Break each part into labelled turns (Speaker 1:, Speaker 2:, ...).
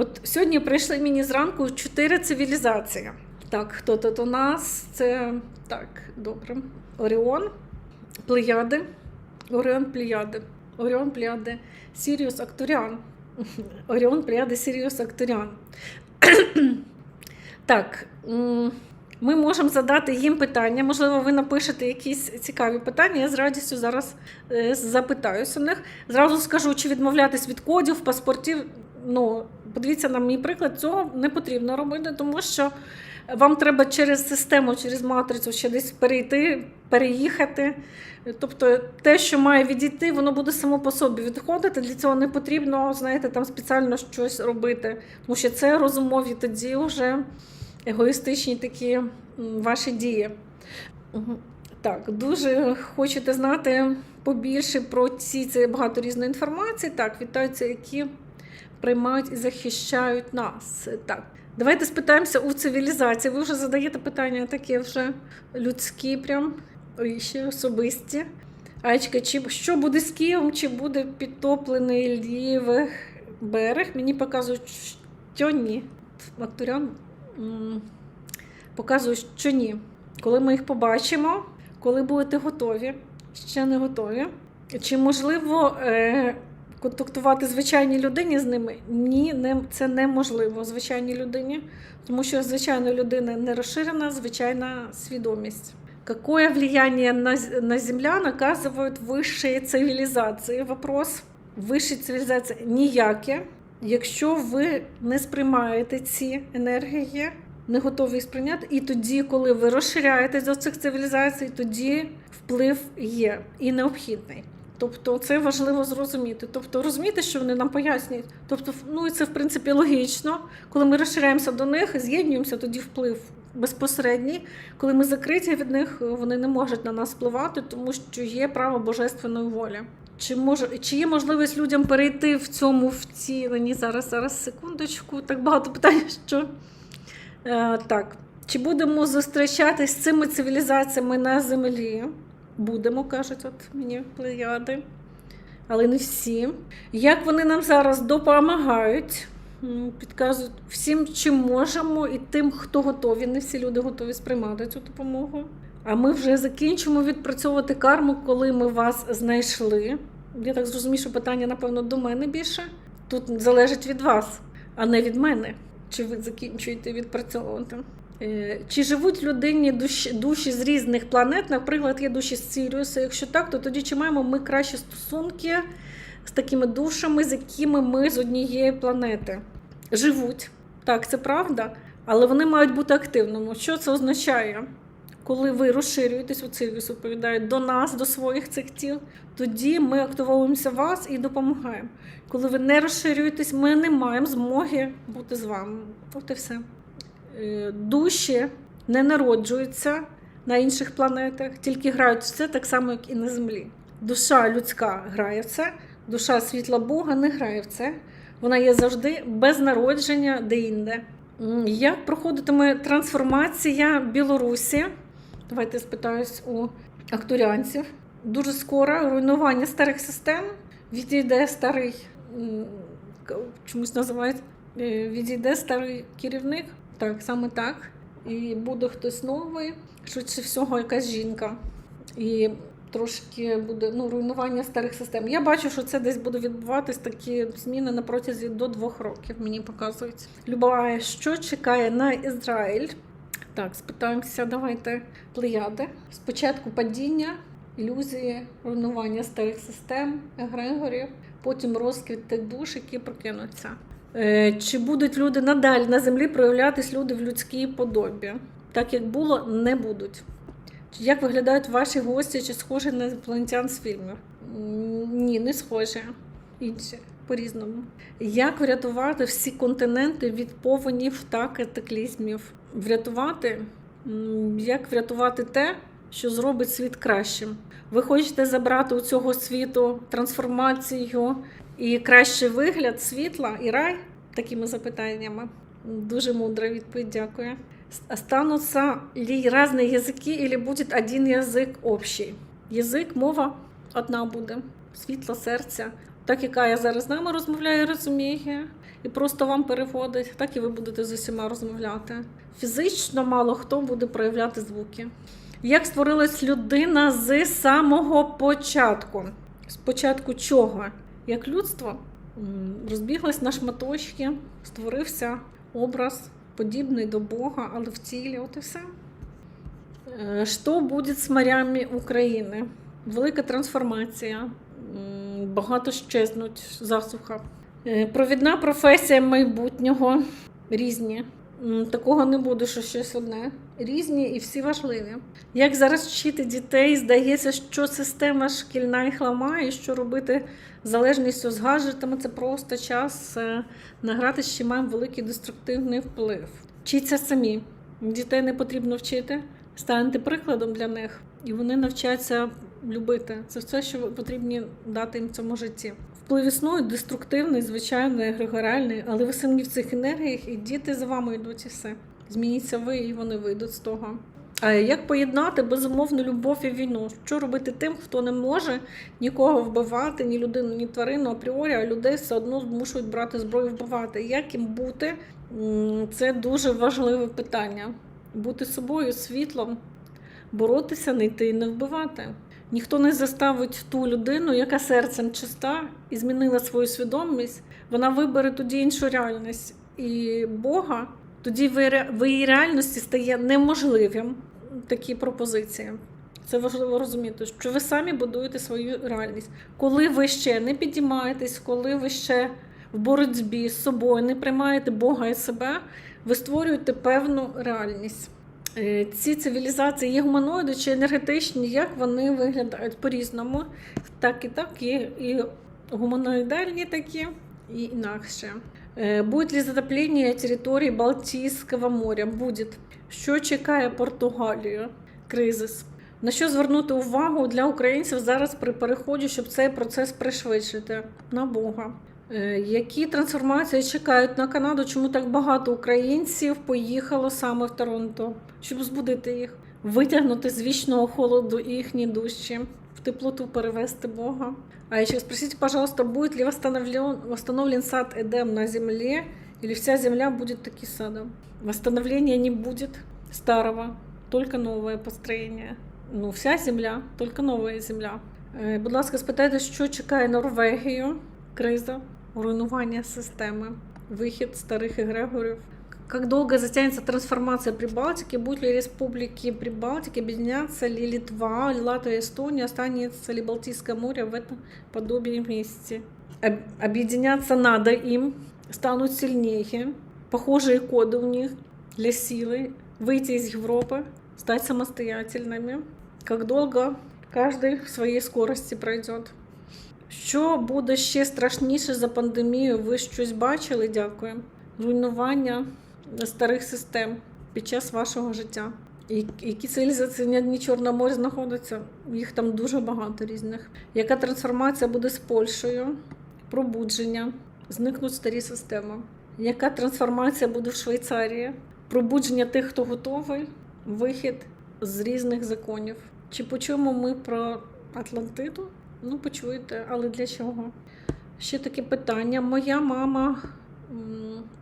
Speaker 1: От сьогодні прийшли мені зранку чотири цивілізації. Так, хто тут у нас? Це так, добре. Оріон, Плеяди, Оріон Плеяди, Оріон Плеяди, Сіріус Актуріан. Оріон Плеяди, Сіріус Актуріан. Так, ми можемо задати їм питання. Можливо, ви напишете якісь цікаві питання. Я з радістю зараз е, запитаюся у них. Зразу скажу, чи відмовлятись від кодів, паспортів. Ну, подивіться на мій приклад, цього не потрібно робити, тому що вам треба через систему, через матрицю ще десь перейти, переїхати. Тобто те, що має відійти, воно буде само по собі відходити. Для цього не потрібно, знаєте, там спеціально щось робити. Тому що це розумові тоді вже егоїстичні такі ваші дії. Так, дуже хочете знати побільше про ці це багато різної інформації. Так, вітаються, які приймають і захищають нас. Так. Давайте спитаємося у цивілізації. Ви вже задаєте питання такі вже людські, прям ой, ще особисті. Ачка, чи що буде з Києвом, чи буде підтоплений лівий берег? Мені показують, що ні. Актурян м, показують, що ні. Коли ми їх побачимо, коли будете готові, ще не готові. Чи можливо е, контактувати звичайній людині з ними? Ні, не, це неможливо звичайній людині, тому що звичайна людина не розширена, звичайна свідомість. Какое влияние на, на землян оказывают вищі цивілізації? Вопрос. Вищі цивілізації ніяке. Якщо ви не сприймаєте ці енергії, не готові їх сприйняти, і тоді, коли ви розширяєтесь до цих цивілізацій, тоді вплив є і необхідний. Тобто це важливо зрозуміти. Тобто розуміти, що вони нам пояснюють. Тобто, ну і це в принципі логічно. Коли ми розширяємося до них, з'єднуємося, тоді вплив безпосередній. Коли ми закриті від них, вони не можуть на нас впливати, тому що є право божественної волі. Чи може чи є можливість людям перейти в цьому втіленні? Зараз, зараз секундочку. Так багато питань, що е, так. Чи будемо зустрічатись з цими цивілізаціями на землі? Будемо, кажуть, от мені плеяди. Але не всі. Як вони нам зараз допомагають, підказують всім, чим можемо, і тим, хто готові. Не всі люди готові сприймати цю допомогу. А ми вже закінчимо відпрацьовувати карму, коли ми вас знайшли. Я так зрозумію, що питання, напевно, до мене більше. Тут залежить від вас, а не від мене. Чи ви закінчуєте відпрацьовувати? Е, Чи живуть людині душі, душі з різних планет? Наприклад, є душі з Сіріуса. Якщо так, то тоді чи маємо ми кращі стосунки з такими душами, з якими ми з однієї планети живуть? Так, це правда, але вони мають бути активними. Що це означає? Коли ви розширюєтесь, у Сіріус відповідає до нас, до своїх цих тіл, тоді ми активовуємося вас і допомагаємо. Коли ви не розширюєтесь, ми не маємо змоги бути з вами. От і все. Е, Душі не народжуються на інших планетах, тільки грають в це так само, як і на Землі. Душа людська грає в це, душа світла Бога не грає в це. Вона є завжди без народження де-інде. Як проходитиме трансформація Білорусі? Давайте спитаюсь у актуріанців. Дуже скоро руйнування старих систем відійде старий, чомусь називають, е, відійде старий керівник. Так, саме так. І буде хтось новий, швидше всього, якась жінка. І трошки буде ну, руйнування старих систем. Я бачу, що це десь буде відбуватись такі зміни на протязі до двох років, мені показують. Любая, що чекає на Ізраїль? Так, спитаємося, давайте плеяди. Спочатку падіння, ілюзії, руйнування старих систем, егрегорів, потім розквіт тих душ, які прокинуться. Е, Чи будуть люди надалі на землі проявлятись люди в людській подобі? Так як було, не будуть. Як виглядають ваші гості, чи схожі на інопланетян з фільмів? Ні, не схожі. Інші по-різному. Як врятувати всі континенти від повенів та катаклізмів? Врятувати? Як врятувати те, що зробить світ кращим? Ви хочете забрати у цього світу трансформацію і кращий вигляд світла і рай? Такими запитаннями. Дуже мудра відповідь, дякую. Останутся ли разные языки или будет один язик общий? Язик, мова одна буде, світло серця. Так, яка я зараз з нами розмовляю, розуміє. і просто вам переводить, так і ви будете з усіма розмовляти. Фізично мало хто буде проявляти звуки. Як створилась людина з самого початку? Спочатку чого? Як людство розбіглось на шматочки, створився образ, подібний до Бога, але в тілі, от і все. Е, Що буде з морями України? Велика трансформація, багато щезнуть, засуха. Е, Провідна професія майбутнього різні. Такого не буде, що щось одне. Різні і всі важливі. Як зараз вчити дітей, здається, що система шкільна їх ламає, що робити залежністю з гаджетами це просто час е, награти, що маємо великий деструктивний вплив. Вчіться самі. Дітей не потрібно вчити. Станьте прикладом для них, і вони навчаться любити. Це все, що ви потрібні дати їм в цьому житті. Вплив існує деструктивний, звичайний, егрегоріальний, але ви самі в цих енергіях, і діти за вами йдуть і все. Змініться ви, і вони вийдуть з того. А як поєднати безумовну любов і війну? Що робити тим, хто не може нікого вбивати, ні людину, ні тварину апріорі, а людей все одно змушують брати зброю вбивати? Як їм бути? Це дуже важливе питання. Бути собою, світлом, боротися, не йти і не вбивати. Ніхто не заставить ту людину, яка серцем чиста і змінила свою свідомість, вона вибере тоді іншу реальність. І Бога тоді в її реальності стає неможливим такі пропозиції. Це важливо розуміти, що ви самі будуєте свою реальність. Коли ви ще не підіймаєтесь, коли ви ще в боротьбі з собою не приймаєте Бога і себе, ви створюєте певну реальність. Е, Ці цивілізації є гуманоїди чи енергетичні, як вони виглядають по-різному. Так і так, є і гуманоїдальні такі, і інакше. Е, Будет ли затопление території Балтійського моря? Буде. Що чекає Португалію? Кризис. На що звернути увагу для українців зараз при переході, щоб цей процес пришвидшити? На Бога. Е, Які трансформації чекають на Канаду? Чому так багато українців поїхало саме в Торонто, щоб збудити їх, витягнути з вічного холоду їхні душі, в теплоту перевести Бога? А еще спросите, пожалуйста, будет ли восстановлен, восстановлен сад Эдем на земле, или вся земля будет таки садом? Восстановления не будет старого, только новое построение. Ну, вся земля, только новая земля. Е, Будь ласка, спитайте, що чекає Норвегію? Криза, руйнування системи, вихід старих егрегорів. Как долго затянется трансформация Прибалтики? Будут ли республики Прибалтики объединяться ли Литва, ли Латвия, Эстония? Останется ли Балтийское море в этом подобии вместе? Об- Объединяться надо им, станут сильнее. Похожие коды у них для силы. Выйти из Европы, стать самостоятельными. Как долго каждый в своей скорости пройдет. Що буде ще страшніше за пандемію? Ви щось бачили? Дякую. Руйнування старих систем під час вашого життя. Які цивілізації дні Чорного моря знаходяться? Їх там дуже багато різних. Яка трансформація буде з Польщею? Пробудження, зникнуть старі системи. Яка трансформація буде в Швейцарії? Пробудження тих, хто готовий, вихід з різних законів. Чи почуємо ми про Атлантиду? Ну, почуєте, але для чого? Ще таке питання. Моя мама.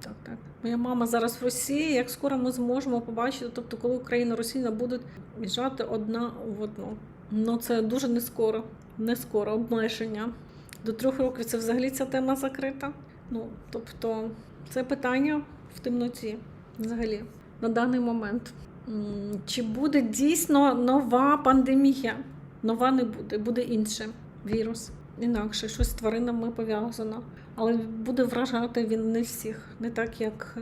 Speaker 1: Так, так. Моя мама зараз в Росії. Як скоро ми зможемо побачити, тобто, коли Україна і Росія будуть в'їжджати одна в одну. Ну, це дуже не скоро. Не скоро обмеження. До трьох років це взагалі ця тема закрита. Ну, тобто, це питання в темноті взагалі на даний момент. Чи буде дійсно нова пандемія? Нова не буде, буде інше вірус. Інакше щось з тваринами пов'язано. Але буде вражати він не всіх, не так, як,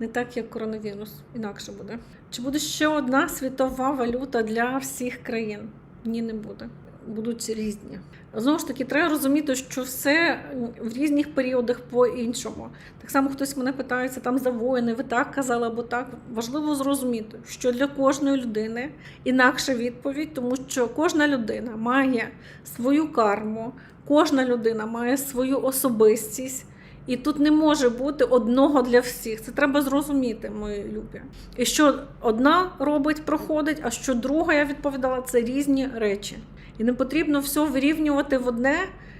Speaker 1: не так, як коронавірус. Інакше буде. Чи буде ще одна світова валюта для всіх країн? Ні, не буде. Будуть різні. Знову ж таки, треба розуміти, що все в різних періодах по-іншому. Так само хтось мене питається там за воїни, ви так казали або так. Важливо зрозуміти, що для кожної людини інакша відповідь, тому що кожна людина має свою карму, кожна людина має свою особистість. І тут не може бути одного для всіх. Це треба зрозуміти, мої любі. І що одна робить, проходить, а що друга, я відповідала, це різні речі. І не потрібно все вирівнювати в одне,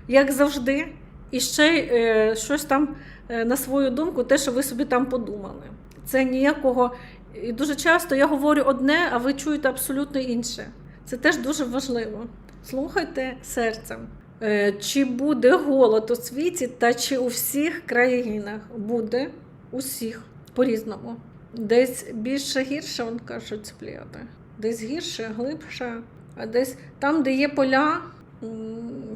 Speaker 1: як завжди, і ще е, щось там е, на свою думку, те, що ви собі там подумали. Це ніякого. І дуже часто я говорю одне, а ви чуєте абсолютно інше. Це теж дуже важливо. Слухайте серцем. Е, Чи буде голод у світі, та чи у всіх країнах буде усіх по-різному. Десь більше гірше, вон кажуть пліяти. Десь гірше, глибше, а десь там, де є поля,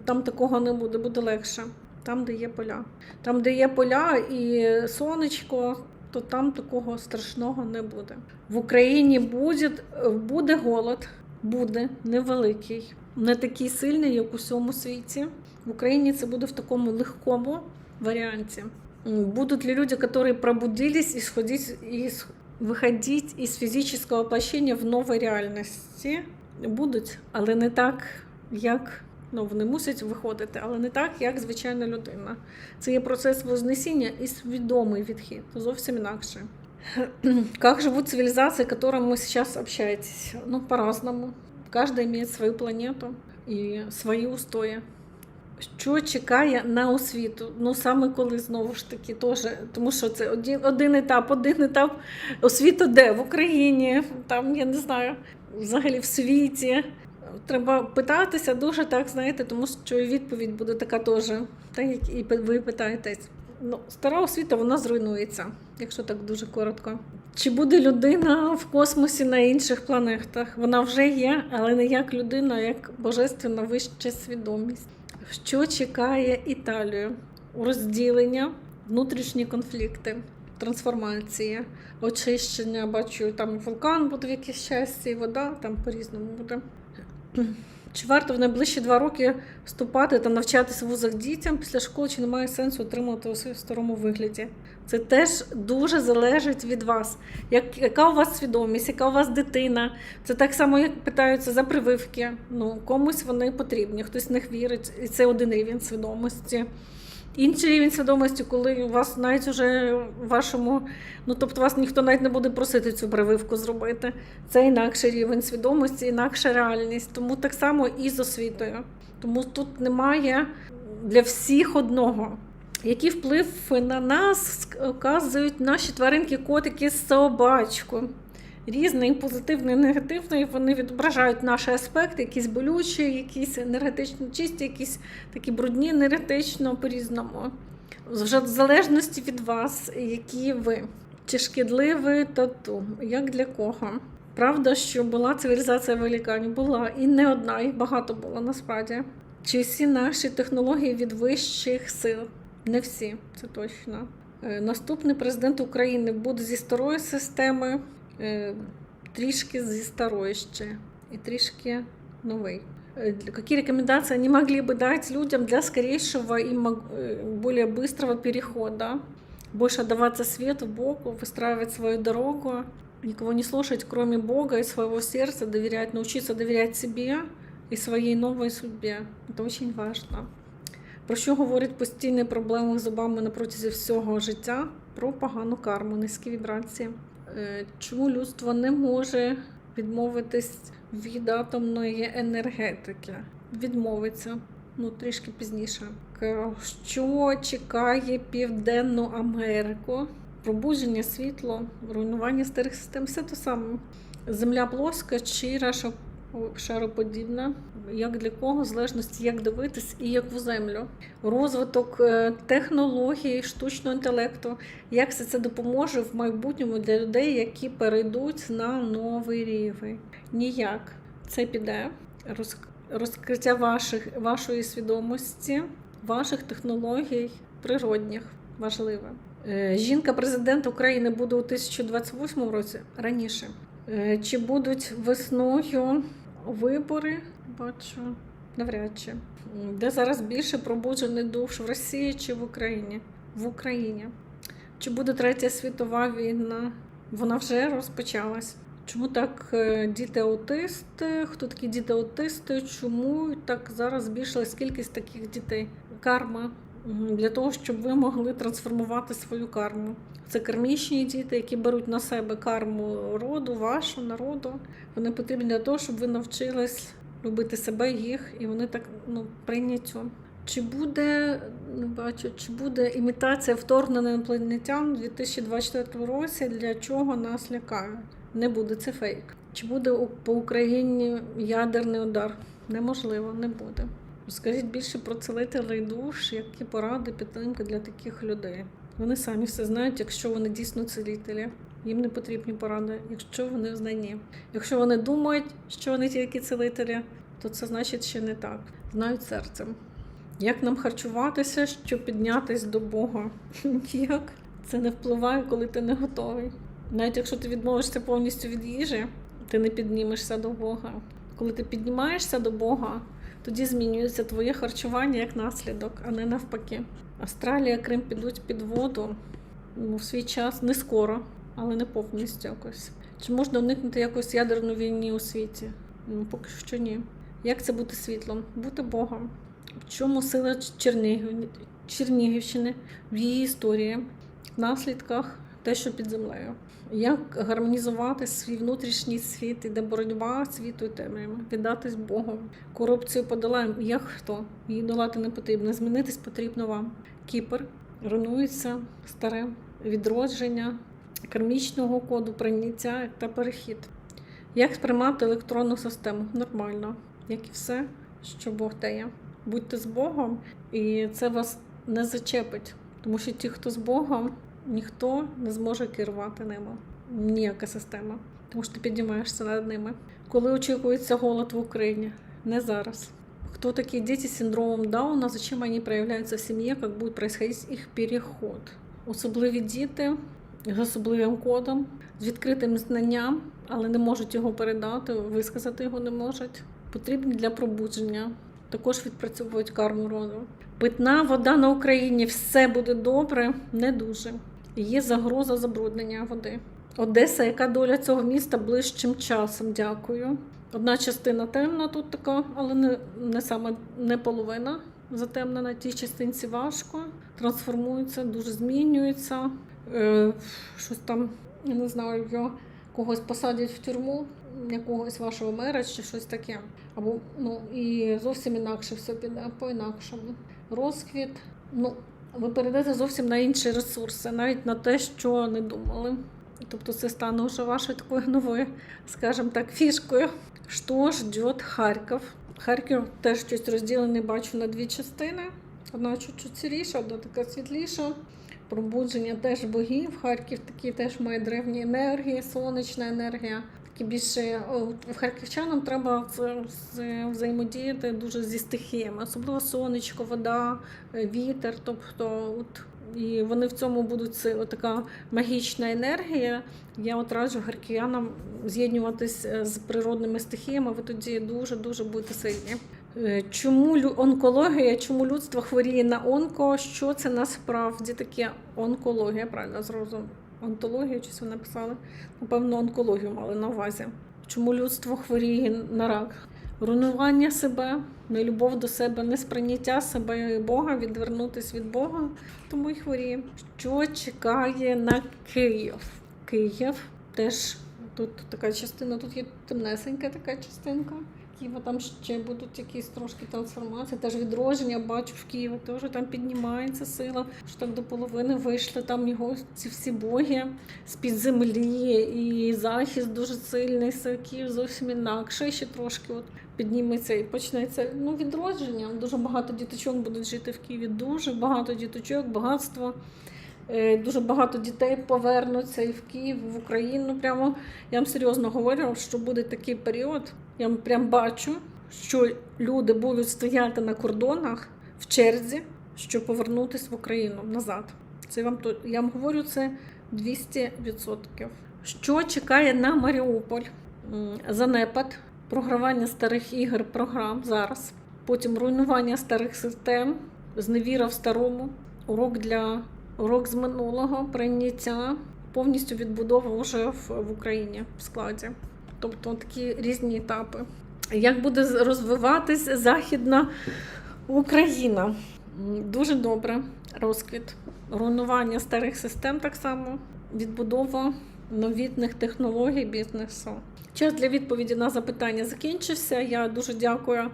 Speaker 1: там такого не буде, буде легше. Там, де є поля. Там, де є поля і сонечко, то там такого страшного не буде. В Україні буде, буде голод, буде невеликий, не такий сильний, як у всьому світі. В Україні це буде в такому легкому варіанті. М, Будут ли люди, которые пробудились и сходить, и с- выходить из фізичного воплощення в новій реальності? Будуть, але не так, як ну, вони мусять виходити, але не так, як звичайна людина. Це є процес вознесіння і свідомий відхід. Зовсім інакше. Как живут цивилизации, к которым мы сейчас общаетесь? Ну, по-разному. Каждая имеет свою планету і свої устої. Що чекає на освіту? Ну саме коли знову ж таки теж, тому що це один, один етап, один етап освіта де? В Україні, там я не знаю, взагалі в світі. Треба питатися дуже так, знаєте, тому що і відповідь буде така теж, так як і ви питаєтесь. Ну, стара освіта вона зруйнується, якщо так дуже коротко. Чи буде людина в космосі на інших планетах? Вона вже є, але не як людина, а як божественна вища свідомість. Що чекає Італію? Розділення, внутрішні конфлікти, трансформація, очищення. Бачу, там вулкан буде в якійсь часті, вода там по-різному буде. Чи варто в найближчі два роки вступати та навчатися в вузах дітям після школи, чи немає сенсу отримувати освіту в старому вигляді? Це теж дуже залежить від вас. Як, яка у вас свідомість, яка у вас дитина? Це так само, як питаються за прививки. Ну, комусь вони потрібні, хтось в них вірить, і це один рівень свідомості. Інший рівень свідомості, коли у вас навіть уже вашому, ну тобто вас ніхто навіть не буде просити цю прививку зробити. Це інакший рівень свідомості, інакша реальність. Тому так само і з освітою. Тому тут немає для всіх одного. Який вплив на нас оказують наші тваринки, котики з собачку? Різний, позитивний, негативний, вони відображають наші аспекти, якісь болючі, якісь енергетично чисті, якісь такі брудні, енергетично по-різному. Вже в залежності від вас, які ви. Чи шкідливий тату? Як для кого? Правда, що була цивілізація великанів? Була і не одна, їх багато було насправді. Чи всі наші технології від вищих сил? Не всі, це точно. Е, Наступний президент України буде зі старої системи, е, трішки зі старої ще, і трішки новий. Э, для- Какие рекомендации они могли бы дать людям для скорейшего и мог- э, более быстрого перехода? Больше отдаваться свету, Богу, выстраивать свою дорогу, никого не слушать, кроме Бога и своего сердца, доверять, научиться доверять себе и своей новой судьбе. Это очень важно. Про що говорять постійні проблеми з зубами на протязі всього життя? Про погану карму, низькі вібрації. Е, Чому людство не може відмовитись від атомної енергетики? Відмовиться ну трішки пізніше. Що чекає Південну Америку? Пробудження світло, руйнування старих систем, все те саме. Земля плоска чи раша- шароподібна, як для кого, залежності, як дивитись і як в землю. Розвиток е, технологій, штучного інтелекту, як все це допоможе в майбутньому для людей, які перейдуть на новий рівень. Ніяк це піде роз- розкриття ваших, вашої свідомості, ваших технологій природних важливе. Е, Жінка президент України буде у 2028 році раніше. Е, Чи будуть весною вибори? Бачу, навряд чи. Де зараз більше пробуджених душ в Росії чи в Україні? В Україні. Чи буде третя світова війна? Вона вже розпочалась. Чому так е, діти-аутисти? Хто такі діти-аутисти? Чому так зараз збільшилась кількість таких дітей? Карма для того, щоб ви могли трансформувати свою карму. Це кармічні діти, які беруть на себе карму роду, вашу народу. Вони потрібні для того, щоб ви навчились любити себе, їх, і вони так ну, прийняттю. Чи буде, не бачу, чи буде імітація вторгнення інопланетян у 2024 році? Для чого нас лякають? Не буде, це фейк. Чи буде по Україні ядерний удар? Неможливо, не буде. Скажіть більше про цілителей душ, які поради, підтримки для таких людей. Вони самі все знають, якщо вони дійсно цілителі. Їм не потрібні поради, якщо вони в знанні. Якщо вони думають, що вони тільки цілителі, то це значить ще не так. Знають серцем. Як нам харчуватися, щоб піднятись до Бога? Ніяк. Це не впливає, коли ти не готовий. Навіть якщо ти відмовишся повністю від їжі, ти не піднімешся до Бога. Коли ти піднімаєшся до Бога, тоді змінюється твоє харчування як наслідок, а не навпаки. Австралія, Крим підуть під воду в свій час не скоро, але не повністю якось. Чи можна уникнути якось ядерної війни у світі? Ну, поки що ні. Як це бути світлом? Бути Богом. В чому сила Чернігів... Чернігівщини в її історії, в наслідках те, що під землею? Як гармонізувати свій внутрішній світ, іде боротьба світу і темряви, віддатись Богу. Корупцію подолаємо. Як хто? Її долати не потрібно. Змінитись потрібно вам. Кіпр руйнується старе відродження кармічного коду, прийняття та перехід. Як сприймати електронну систему? Нормально, як і все, що Бог дає. Будьте з Богом, і це вас не зачепить, тому що ті, хто з Богом, ніхто не зможе керувати ними. Ніяка система, тому що ти піднімаєшся над ними. Коли очікується голод в Україні? Не зараз. Кто такие дети с синдромом Дауна, зачем они проявляются в семье, как будет происходить их переход? Особливі діти з особливим кодом, з відкритим знанням, але не можуть його передати, висказати його не можуть. Потрібні для пробудження. Також відпрацьовують карму роду. Питна вода на Україні, все буде добре, не дуже. Є загроза забруднення води. Одеса, яка доля цього міста ближчим часом? Дякую. Одна частина темна тут така, але не, не саме не половина затемнена. Тій частинці важко, трансформується, дуже змінюється. Е, щось там, я не знаю, його когось посадять в тюрму, якогось вашого мера чи щось таке. Або ну і зовсім інакше все піде по-інакшому. Розквіт. Ну, ви перейдете зовсім на інші ресурси, навіть на те, що не думали. Тобто це стане вже вашою такою новою, скажімо так, фішкою. Що ждет Харків? Харків теж щось розділений, бачу на дві частини. Одна чуть-чуть сіріша, одна така світліша. Пробудження теж богів. Харків такий теж має древні енергії, сонячна енергія. Такі більше харківчанам треба взаємодіяти дуже зі стихіями, особливо сонечко, вода, е, вітер. Тобто, от і вони в цьому будуть сили. Така магічна енергія. Я от раджу харків'янам з'єднуватись е, з природними стихіями. Ви тоді дуже дуже будете сильні. Е, Чому онкологія? Чому людство хворіє на онко? Що це насправді таке онкологія? Правильно зрозуміло. Онтологію чи ви написали? Напевно, онкологію мали на увазі. Чому людство хворіє на рак? Руйнування себе, нелюбов до себе, несприйняття себе і Бога, відвернутись від Бога, тому й хворіє. Що чекає на Київ? Київ теж тут така частина, тут є темнесенька така частинка. Києва там ще будуть якісь трошки трансформації, теж відродження бачу в Києві, теж там піднімається сила, що так до половини вийшли там його ці всі боги з-під землі, і захист дуже сильний, Київ зовсім інакше, ще трошки от підніметься і почнеться ну, відродження. Дуже багато діточок будуть жити в Києві, дуже багато діточок, багатство. Е, Дуже багато дітей повернуться і в Київ, в Україну. Прямо я вам серйозно говорю, що буде такий період. Я прям бачу, що люди будуть стояти на кордонах в черзі, щоб повернутися в Україну назад. Це вам то я вам говорю це 200%. Що чекає на Маріуполь? Занепад, програвання старих ігор, програм зараз. Потім руйнування старих систем, зневіра в старому, урок для урок з минулого, прийняття, повністю відбудова вже в, в Україні в складі. Тобто такі різні етапи. Як буде розвиватись Західна Україна? Дуже добре. Розквіт, руйнування старих систем так само, відбудова новітних технологій бізнесу. Час для відповіді на запитання закінчився. Я дуже дякую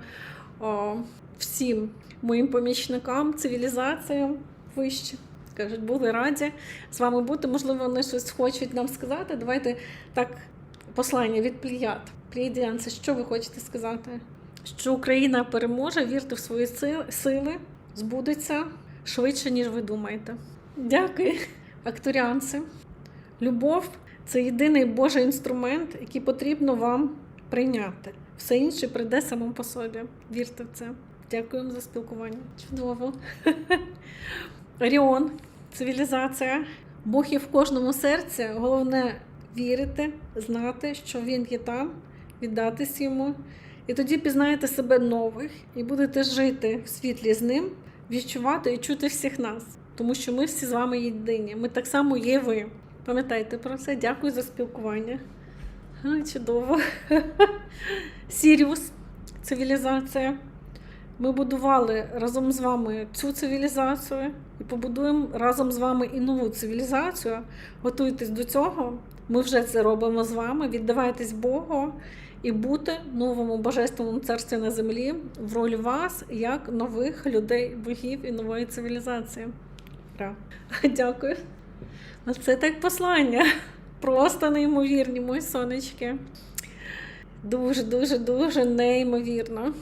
Speaker 1: всім моїм помічникам, цивілізаціям вище. Кажуть, були раді з вами бути. Можливо, вони щось хочуть нам сказати. Давайте так, послання від пліяд. Пліядіанці, що ви хочете сказати? Що Україна переможе, вірте в свої сили, сили збудеться швидше, ніж ви думаєте. Дякую, акторіанці. Любов це єдиний Божий інструмент, який потрібно вам прийняти. Все інше прийде само по собі. Вірте в це. Дякуємо за спілкування. Чудово. Оріон, цивілізація. Бог є в кожному серці. Головне вірити, знати, що він є там, віддатись йому. І тоді пізнаєте себе нових і будете жити в світлі з ним, відчувати і чути всіх нас. Тому що ми всі з вами єдині. Ми так само є ви. Пам'ятайте про це. Дякую за спілкування. Чудово. Сіріус, цивілізація. Ми будували разом з вами цю цивілізацію і побудуємо разом з вами і нову цивілізацію. Готуйтесь до цього. Ми вже це робимо з вами. Віддавайтесь Богу і бути новому божественному царстві на землі в ролі вас як нових людей, богів і нової цивілізації. Ура. Дякую. Це так послання. Просто неймовірні, мої сонечки. Дуже, дуже, дуже неймовірно.